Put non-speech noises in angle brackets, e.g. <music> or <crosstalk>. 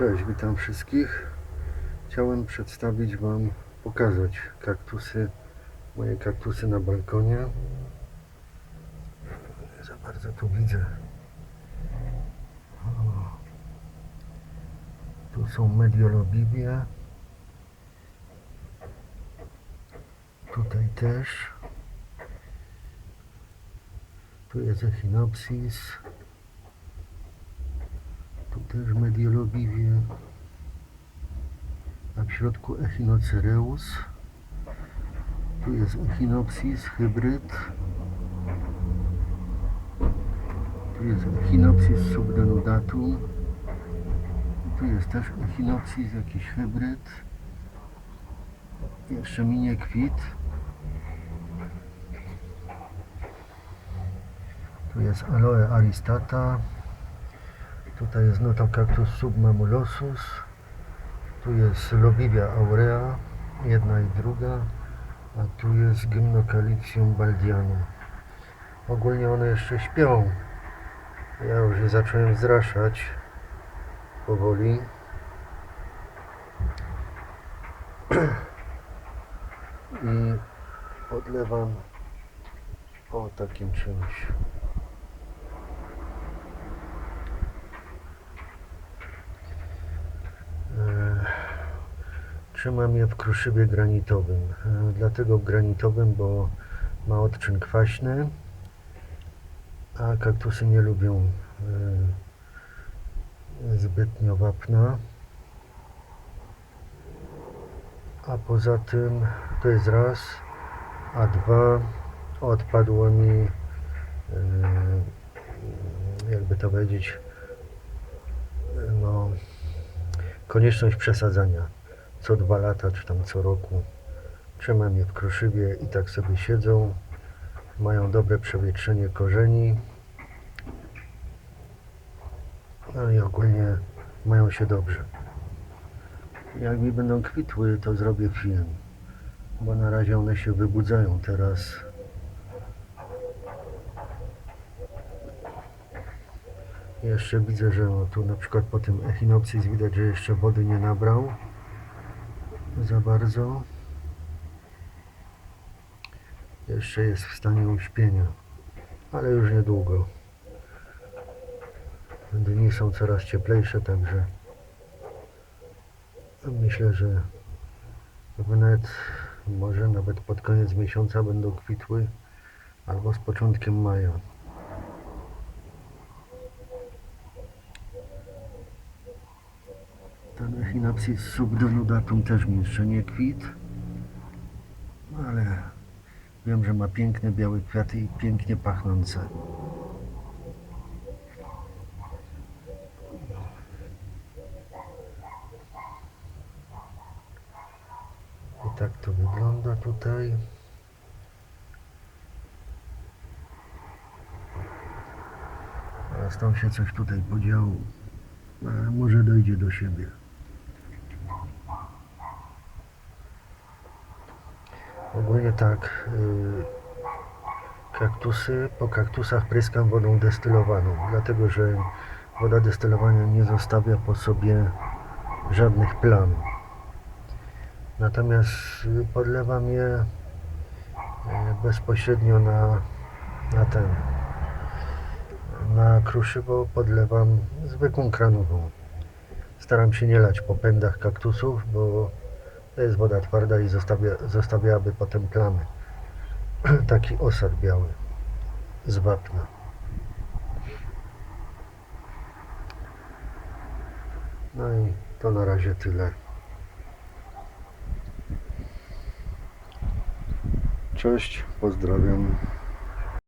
Cześć, witam wszystkich. Chciałem przedstawić Wam, pokazać kaktusy, moje kaktusy na balkonie. Nie za bardzo tu widzę. O. Tu są mediolobibie. Tutaj też. Tu jest echinopsis. Też mediolobivie. A w środku echinocereus. Tu jest echinopsis hybryd. Tu jest echinopsis subdenudatum. Tu jest też echinopsis, jakiś hybryd. Jeszcze minie kwit. Tu jest aloe aristata. Tutaj jest Notocactus submamulosus. Tu jest Lobivia aurea, jedna i druga. A tu jest Gymnocalixium baldianum. Ogólnie one jeszcze śpią. Ja już je zacząłem zraszać powoli. <clears throat> I odlewam o takim czymś. Trzymam je w kruszywie granitowym. E, Dlatego w granitowym, bo ma odczyn kwaśny, a kaktusy nie lubią e, zbytnio wapna. A poza tym to jest raz, a dwa odpadło mi e, jakby to powiedzieć no konieczność przesadzania co dwa lata, czy tam co roku. Trzymam je w kruszywie i tak sobie siedzą. Mają dobre przewietrzenie korzeni. No i ogólnie mają się dobrze. Jak mi będą kwitły, to zrobię film. Bo na razie one się wybudzają teraz. Jeszcze widzę, że o, tu na przykład po tym echinopsis widać, że jeszcze wody nie nabrał za bardzo. Jeszcze jest w stanie uśpienia, ale już niedługo. Dni są coraz cieplejsze, także myślę, że nawet może nawet pod koniec miesiąca będą kwitły albo z początkiem maja. Ten Echinopsis subdonudatum też mi jeszcze nie kwit, ale wiem, że ma piękne białe kwiaty i pięknie pachnące. I tak to wygląda tutaj. Teraz tam się coś tutaj podziało. Ale może dojdzie do siebie. Ogólnie tak. y, Kaktusy, po kaktusach pryskam wodą destylowaną, dlatego że woda destylowana nie zostawia po sobie żadnych plam. Natomiast y, podlewam je y, bezpośrednio na, na ten na kruszywo podlewam zwykłą kranową. Staram się nie lać po pędach kaktusów, bo to jest woda twarda i zostawia, zostawiałaby potem plamy. <clears throat> Taki osad biały z wapna. No i to na razie tyle. Cześć, pozdrawiam.